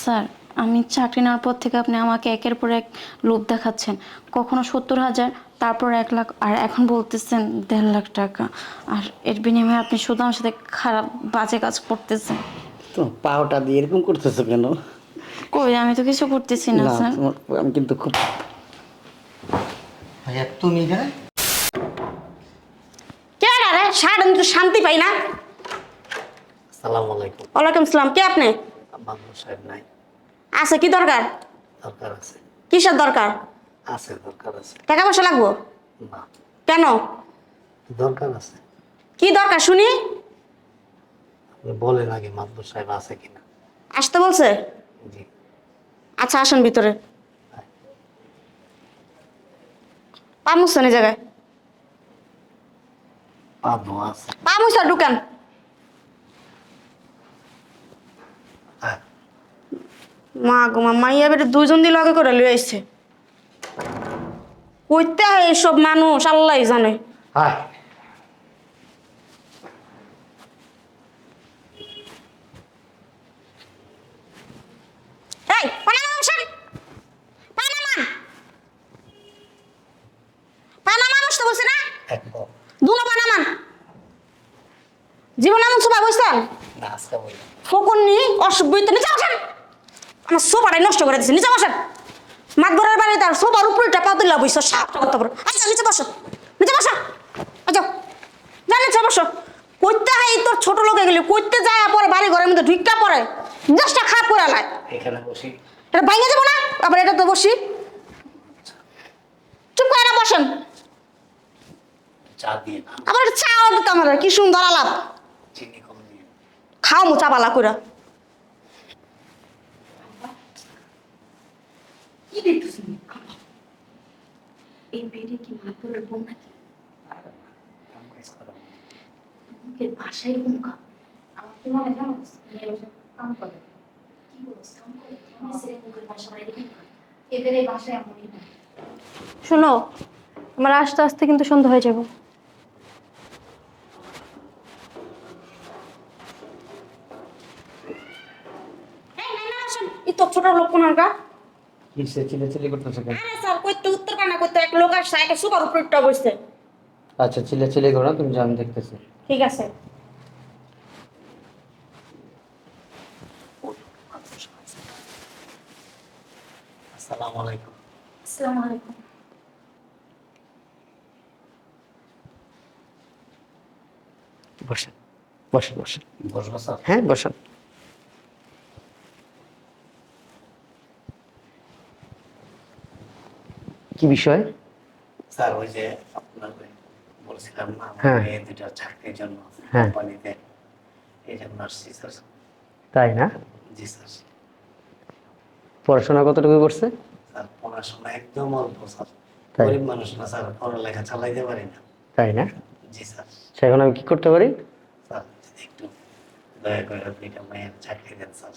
Sir আমি চাকরি নেওয়ার পর থেকে আপনি আমাকে একের পর এক লোভ দেখাচ্ছেন। কখনো সত্তর হাজার তারপর এক লাখ আর এখন বলতেছেন দেড় লাখ টাকা। আর এর বিনিময়ে আপনি শুধু আমার সাথে খারাপ বাজে কাজ করতেছেন। তো পাওটা দিয়ে এরকম করতেছো কেন? কই আমি তো কিছু করতেছি না স্যার। আমি কিন্তু খুব ভাইয়া তুমি এখানে? কে রে? সারাদিন তো শান্তি পাই না। আসসালামু আলাইকুম। ওয়ালাইকুম সালাম। কে আপনি? মামু সাহেব নাই। আছে কি দরকার? দরকার আছে। কিসের দরকার? আছে দরকার আছে। টাকা পয়সা লাগবো? না। কেন? দরকার আছে। কি দরকার শুনি? বলেন আগে মাদবর সাহেব আছে কিনা। আসতে বলছে? জি। আচ্ছা আসেন ভিতরে। পামুসছেন এই জায়গায়। পাবো আছে। পামুসা ঢুকান হ্যাঁ মা গো মা মাইয়া বেটা দুজন দিন লগে করে লিয়ে আসছে কইতে হয় এইসব মানুষ আল্লাহ জানে। হ্যাঁ জীবন এমন সোফা বসতেন না আজকে বলি ফকুননি অসভ্যতা নিচে বসেন আমার সোফাটাই নষ্ট করে দিচ্ছে নিচে বসেন মাতবরের বাড়ি তার সোফার উপরে টাকা তুলে বসছো সাপটা কত বড়। আচ্ছা নিচে বসো নিচে বসো। যা নিচে বসো। কইতে হয় তোর ছোট লোকে গেলি কইতে যায় পরে বাড়ি ঘরের মধ্যে ঢুকা পড়ে। দেশটা খারাপ করে এখানে বসি। এটা ভাঙে যাব না? আবার এটা তো বসি। চুপ করে বসেন। চা দিয়ে আবার আমার কি সুন্দর আলাপ। খাও মো চাপালা করে কি দেখতেছেন এই বেডে কি মাতুরের বোন নাকি? কাম কাজ করো মুখের ভাষাই মুখা আমার তো মনে জানো কাম করে। কি বলছ? কাম করে? মুখের ভাষা এদের এই ভাষায় এমনই শোনো আমার আস্তে আস্তে কিন্তু সন্ধ্যা হয়ে যাব এই নাই না আসেন গা? কিসে চিলে চিলে করতেছো কেন? আরে স্যার কইতে উত্তর কানা কইতে এক লোক আসছে একটা সুপার বসছে। আচ্ছা চিলে চিলে করো তুমি যা আমি দেখতেছি। ঠিক আছে। আসসালামু আলাইকুম। আসসালামু আলাইকুম। বসেন। বসেন বসেন। বসবো স্যার। হ্যাঁ বসেন। কি বিষয়? স্যার ওই যে আপনার ওই বলছিলাম না হ্যাঁ। মেয়ে চাকরির জন্য হ্যাঁ। কোম্পানিতে এই জন্য আসছি স্যার। তাই না? জি স্যার। পড়াশোনা কতটুকু করছে? স্যার পড়াশোনা একদম অল্প স্যার। গরিব মানুষ না স্যার পড়ালেখা চালাইতে পারি না। তাই না? জি স্যার। সেখন আমি কি করতে পারি? স্যার একটু দয়া করে দুইটা মেয়ের চাকরি দেন স্যার।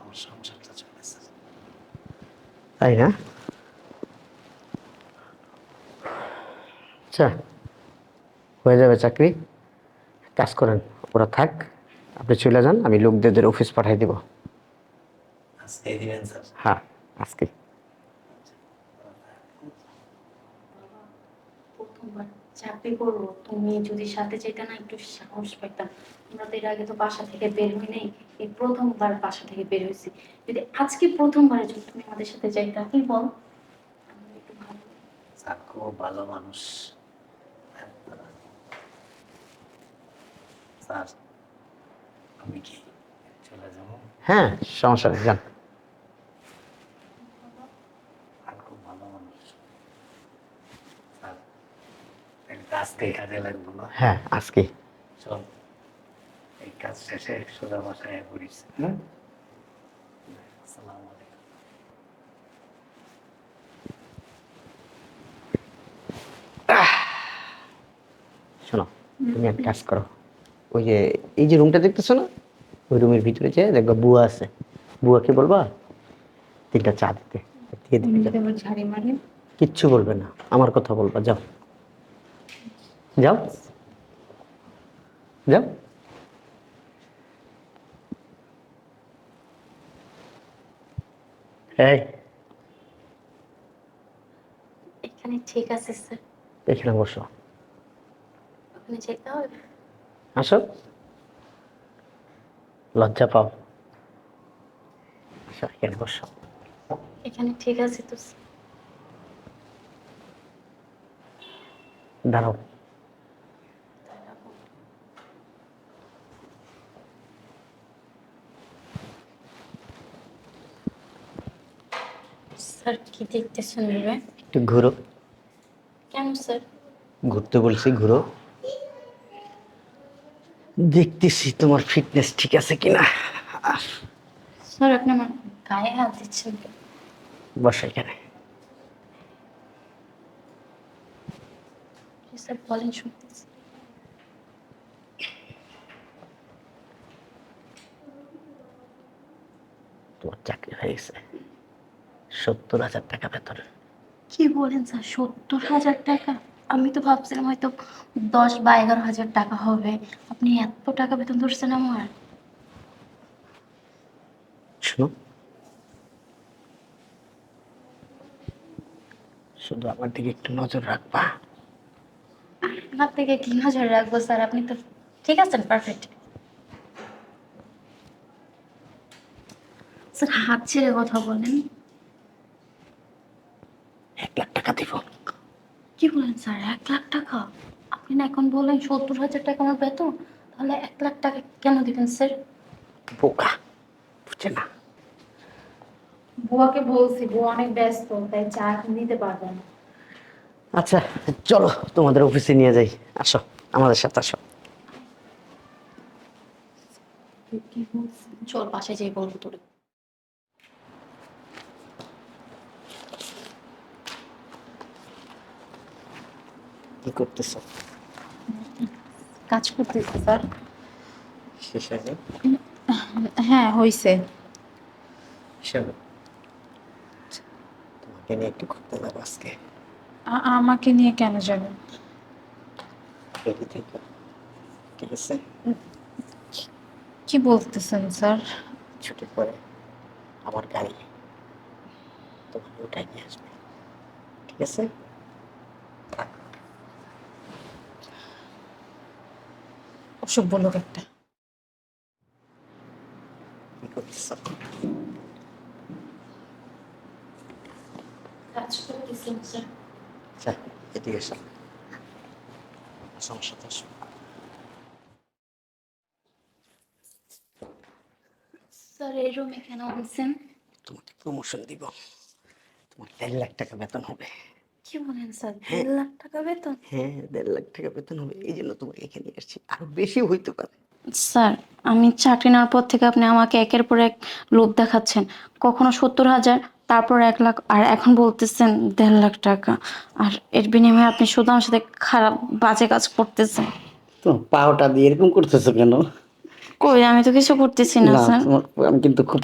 আমার সংসারটা চলে স্যার। তাই না? আচ্ছা হয়ে যাবে চাকরি। কাজ করেন ওরা থাক আপনি চলে যান আমি লোকদের অফিস পাঠাই দিব। আজকে দিবেন স্যার? হ্যাঁ আজকে। চাকরি করব তুমি যদি সাথে না একটু সাহস পাইতাম। আমরা তো এর আগে তো বাসা থেকে বের হই নাই এই প্রথমবার বাসা থেকে বের হয়েছি। যদি আজকে প্রথমবারে যদি তুমি আমাদের সাথে চাইতা কি বল? আমরা একটু ভালো ভালো মানুষ। স্যার আমি কি চলে যাব? হ্যাঁ সমস্যা নেই যান। আজকে কাজে লাগবো না? হ্যাঁ আজকে চল এই কাজ শেষে সোজা বাসায় হ্যাঁ? আসসালামু আলাইকুম। শোনো তুমি এক কাজ করো। ওই যে এই যে রুমটা দেখতেছো না? ওই রুমের ভিতরে যে দেখবা বুয়া আছে। বুয়াকে বলবা তিনটা চা দিতে দিয়ে দিবে যাও। ঝাড়ি মারি। কিচ্ছু বলবে না। আমার কথা বলবা যাও। যাও। যাও। এই। এখানে ঠিক আছে স্যার। এখানে বসো। ওখানে যেতে হবে? আসো। লজ্জা পাও। এখানে বসো। এখানে ঠিক আছে তো। দাঁড়াও। স্যার কি দেখতেছেন একটু ঘুরো। কেন স্যার? ঘুরতে বলছি ঘুরো। দেখতেছি তোমার ফিটনেস ঠিক আছে কিনা। স্যার আপনি আমার গায়ে হাত দিচ্ছেন কেন? এখানে। জি, স্যার বলেন শুনতেছি। তোমার চাকরি হয়ে গেছে। সত্তর হাজার টাকা বেতন। কি বলেন স্যার সত্তর হাজার টাকা? আমি তো ভাবছিলাম হয়তো দশ বা এগারো হাজার টাকা হবে। আপনি এত টাকা বেতন ধরছেন আমার। শোনো শুধু আমার দিকে একটু নজর রাখবা। আপনার থেকে কি নজর রাখব স্যার। আপনি তো ঠিক আছেন পারফেক্ট স্যার হাত ছেড়ে কথা বলেন। এক লাখ টাকা দিব। কি বলেন স্যার? এক লাখ টাকা? আপনি না এখন বলেন সত্তর হাজার টাকা আমার বেতন। তাহলে এক লাখ টাকা কেন দিবেন স্যার? বোকা। বুঝছে না। বুয়াকে বলছি বুয়া অনেক ব্যস্ত তাই চা এখন দিতে পারবে না। আচ্ছা চলো তোমাদের অফিসে নিয়ে যাই। আসো আমাদের সাথে আসো। চল বাসায় যাই বলব তোরে কি করতেছো? কাজ করতেছি স্যার। শেষ হয়ে হ্যাঁ হইছে। শোনো তোমাকে নিয়ে একটু ঘুরতে যাব আজকে। আমাকে নিয়ে কেন যাবেন? রেডি থেকে। ঠিক আছে? কি বলতেছেন স্যার? ছুটির পরে আমার গাড়ি তোমাকে উঠাই নিয়ে আসবে। ঠিক আছে? অসভ্য লোক একটা। আচ্ছা এদিকে সমস্যা স্যার এই রুমে কেন তোমাকে প্রমোশন দিব। তোমার দেড় লাখ টাকা বেতন হবে। কি বলেন স্যার? দেড় লাখ টাকা বেতন? হ্যাঁ দেড় লাখ টাকা বেতন হবে এই জন্য তোমাকে এখানে আসছি। আরও বেশি হইতে পারে। স্যার আমি চাকরি নেওয়ার পর থেকে আপনি আমাকে একের পর এক লোভ দেখাচ্ছেন। কখনো সত্তর হাজার তারপর এক লাখ আর এখন বলতেছেন দেড় লাখ টাকা। আর এর বিনিময়ে আপনি শুধু আমার সাথে খারাপ বাজে কাজ করতেছেন। তোমার পাওটা দিয়ে এরকম করতেছো কেন? কই আমি তো কিছু করতেছি না স্যার। আমি কিন্তু খুব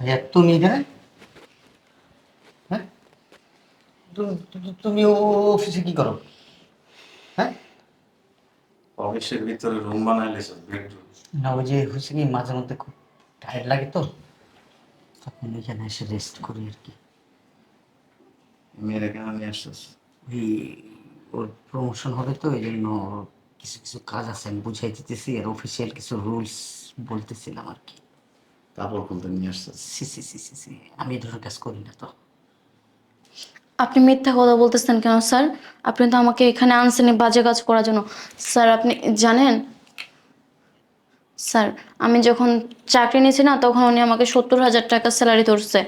ভাইয়া তুমি এখানে হ্যাঁ তু- তু- তুমি অফিসে কি করো? হ্যাঁ? অফিসের ভিতরে রুম বানাইলে বেডরুম না ওই যে হচ্ছে কি মাঝে মধ্যে খুব টায়ার্ড লাগে তো তখন এখানে এসে রেস্ট করি আর কি। মেয়ের এখানে নিয়ে আসছিস? ওই ওর প্রমোশন হবে তো এই জন্য কিছু কিছু কাজ আছে আমি বুঝাই দিতেছি আর অফিসিয়াল কিছু রুলস বলতেছিলাম আর কি। কাপড় খুলতে নিয়ে আসছিস? সি সি সি সি সি আমি এই ধরনের কাজ করি না তো। আপনি মিথ্যা কথা বলতেছেন কেন স্যার? আপনি তো আমাকে এখানে আনছেন বাজে কাজ করার জন্য। স্যার আপনি জানেন? স্যার আমি যখন চাকরি নিয়েছি না তখন উনি আমাকে সত্তর হাজার টাকা স্যালারি ধরছে।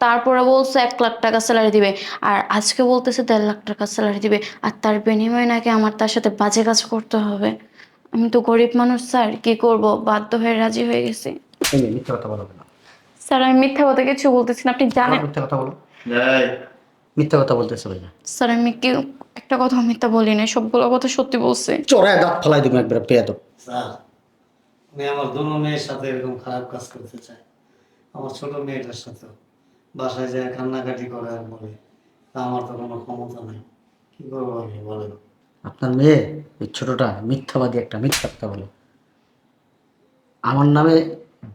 তারপরে বলছে এক লাখ টাকা স্যালারি দিবে। আর আজকে বলতেছে দেড় লাখ টাকা স্যালারি দিবে। আর তার বিনিময়ে নাকি আমার তার সাথে বাজে কাজ করতে হবে। আমি তো গরিব মানুষ স্যার। কি করব? বাধ্য হয়ে রাজি হয়ে গেছি। মিথ্যা কথা স্যার আমি মিথ্যা কথা কিছু বলতেছি না। আপনি জানেন? মিথ্যা কথা বলো। মিথ্যা কথা বলতেছে ভাইয়া। স্যার আমি কি একটা কথা মিথ্যা বলি না সবগুলো কথা সত্যি বলছে। চড়ায় দাঁত ফলাই তুমি একবার পেয়ে দাও স্যার উনি আমার দুনো মেয়ের সাথে এরকম খারাপ কাজ করতে চায়। আমার ছোট মেয়েটার সাথে বাসায় যায় কান্নাকাটি করে আর বলে তা আমার তো কোনো ক্ষমতা নেই। কি করব আমি বলেন। আপনার মেয়ে ওই ছোটটা মিথ্যাবাদী একটা মিথ্যা কথা বলে। আমার নামে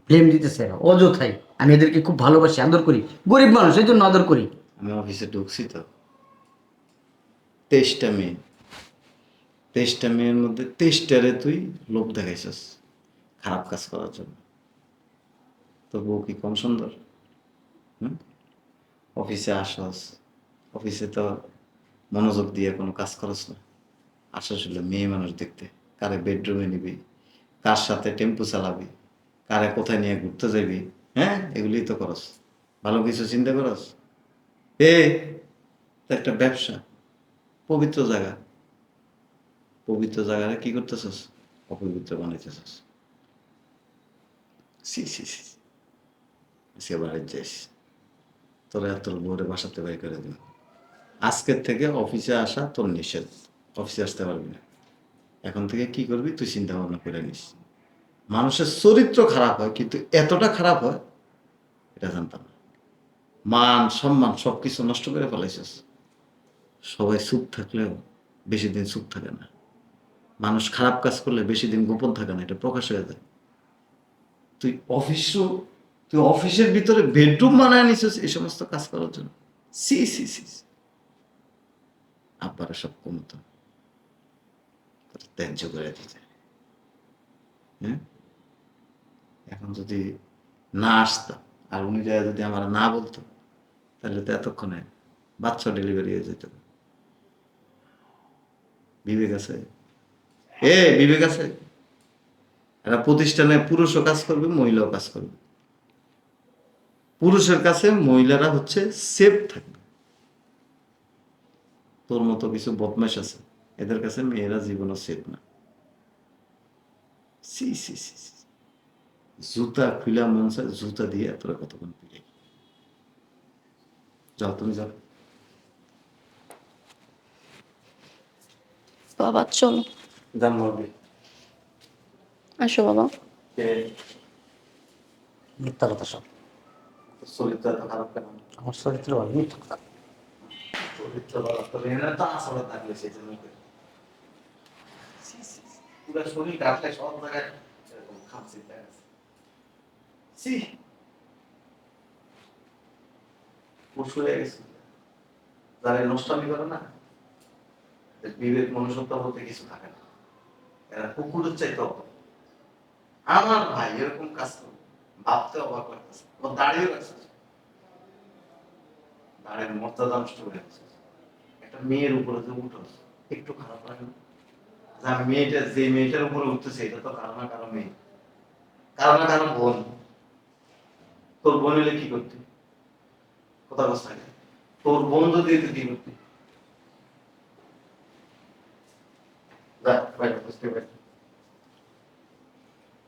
ব্লেম দিতেছে এরা, অযথাই। আমি এদেরকে খুব ভালোবাসি আদর করি। গরিব মানুষ এই জন্য আদর করি। আমি অফিসে ঢুকছি তো। তেইশটা মেয়ে। তেইশটা মেয়ের মধ্যে তেইশটারে তুই লোভ দেখাইছস খারাপ কাজ করার জন্য। তোর বউ কি কম সুন্দর? হুম? অফিসে আসস। অফিসে তো মনোযোগ দিয়ে কোনো কাজ করস না। আসস হলো মেয়ে মানুষ দেখতে। কারে বেডরুমে নিবি, কার সাথে টেম্পু চালাবি, কারে কোথায় নিয়ে ঘুরতে যাবি হ্যাঁ? এগুলি তো করস। ভালো কিছু চিন্তা করস? এ একটা ব্যবসা। পবিত্র জায়গা। পবিত্র জায়গায় কি করতেছস? অপবিত্র বানাইতেছস। সি সি সি সে বাড়ির যাইস। তোর এত ভোরে বাসাতে বাড়ি করে দিন আজকের থেকে অফিসে আসা তোর নিষেধ। অফিসে আসতে পারবি না। এখন থেকে কি করবি? তুই চিন্তা ভাবনা করে নিস। মানুষের চরিত্র খারাপ হয়, কিন্তু এতটা খারাপ হয়, এটা জানতাম মান, সম্মান সব কিছু নষ্ট করে ফেলাইছিস। সবাই চুপ থাকলেও বেশি দিন চুপ থাকে না। মানুষ খারাপ কাজ করলে বেশি দিন গোপন থাকে না, এটা প্রকাশ হয়ে যায়। তুই অফিস তুই অফিসের ভিতরে বেডরুম বানায় নিছিস এই সমস্ত কাজ করার জন্য? সি সি সি। আব্বারা সব কমতো। ত্যায্য করে দিতে। হ্যাঁ? এখন যদি না আসতাম আর উনি যদি আমার না বলতো, তাহলে তো এতক্ষণে বাচ্চা ডেলিভারি হয়ে যেত। বিবেক আছে? এ, বিবেক আছে? একটা প্রতিষ্ঠানে পুরুষও কাজ করবে, মহিলাও কাজ করবে। পুরুষের কাছে মহিলারা হচ্ছে সেফ থাকবে। তোর মতো কিছু বদমাশ আছে, এদের কাছে মেয়েরা জীবনও সেফ না। সি সি সি সি। জুতা খুলা মন চায় জুতা দিয়ে তোরা কতক্ষণ পিলে যাও তুমি যাও। বাবা চলো। মরবি আসো বাবা। মিথ্যা কথা সব। চরিত্র খারাপ কেন? আমার চরিত্র ভালো মিথ্যা কথা। চরিত্র খারাপ তবে এনার তো আসলে থাকলে সেই জন্য। পুরো শরীর কাটলে সব জায়গায় সি পশু হয়ে গেছে। যারা নষ্টামি করে না বিবেক, মনুষ্যত্ব বলতে কিছু থাকে না। এরা কুকুরের চাইতে আমার ভাই এরকম কাজ করে, ভাবতে অবাক লাগতেছে। ও দাঁড়িয়ে রাখছে দাঁড়িয়ে মর্যাদা নষ্ট করে গেছে একটা মেয়ের উপরে যে উঠো একটু খারাপ লাগে না? মেয়েটা, যে মেয়েটার উপরে উঠতেছে, এটা তো কারও না কারও মেয়ে। কারও না কারও বোন। তোর বোন হলে কি করতে? কথা কথা তোর বোন যদি হইতো কি করতে? যা অফিস থেকে বাইরে।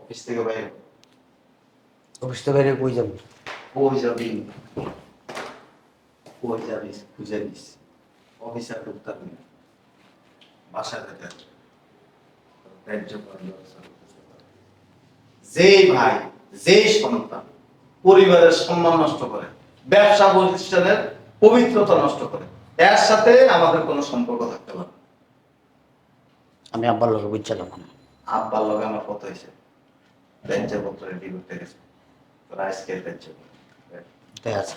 অফিস থেকে বাইরে। অফিস থেকে বাইরে কই যাব? কই যাবি? কই যাবি? খুঁজে নিস। অফিসে আর ঢুকতে পারবি না। যেই ভাই যেই সন্তান পরিবারের সম্মান নষ্ট করে ব্যবসা প্রতিষ্ঠানের পবিত্রতা নষ্ট করে এর সাথে আমাদের কোনো সম্পর্ক থাকতে পারে। আমি আব্বার লোক বুঝছিলাম না আব্বার লোক আমার কত হয়েছে ত্যায্য পত্রের বিরুদ্ধে গেছে রাইস কেল ত্যায্য পত্র। তাই আছে